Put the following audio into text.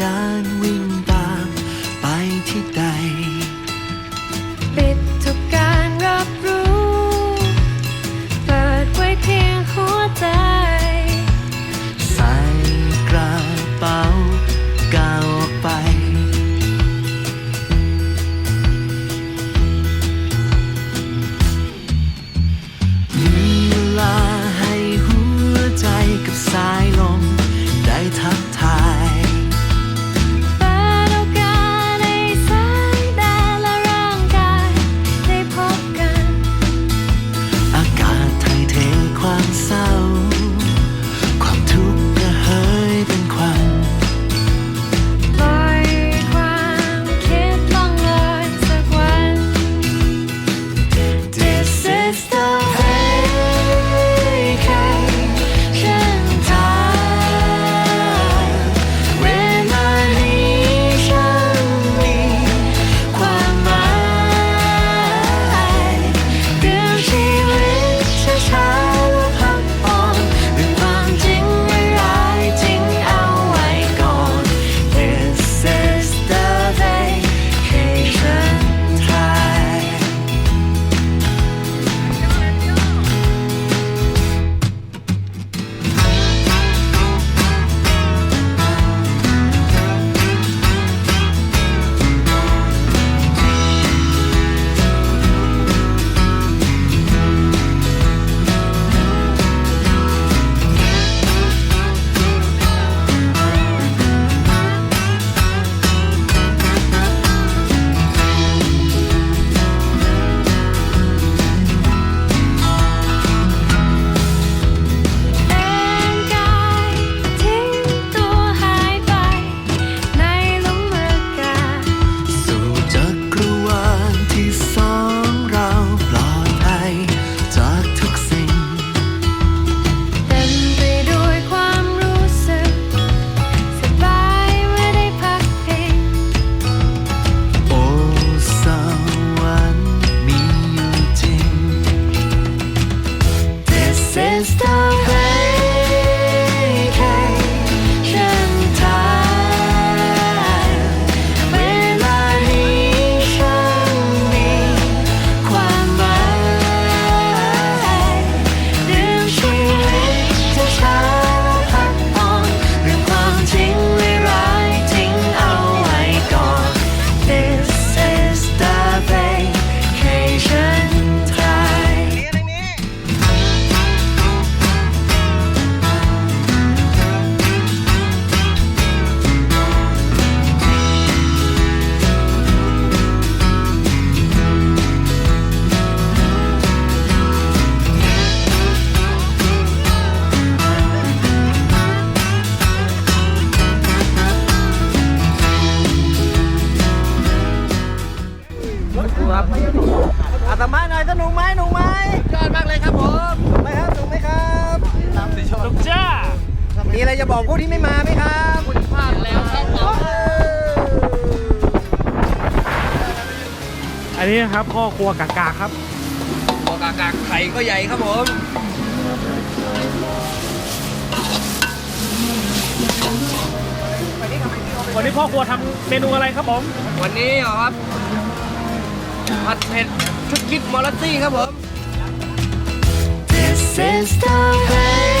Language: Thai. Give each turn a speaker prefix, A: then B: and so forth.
A: ยานวิ่ จะบอกผู้ที่ไม่มาไหมครับ
B: คุณพลาดแล้วครับผม
A: เออ
C: อันนี้นะครับพ่อครัวกากาครับ
B: บอกอากาศไข่ก็ใหญ่ครับผม
C: วันนี้พ่อครัวทำเมนูอะไรครับผม
B: วันนี้เหรอครับผัดเผ็ดชุดคิดมอลลัตตี้ครับผม
D: This is the way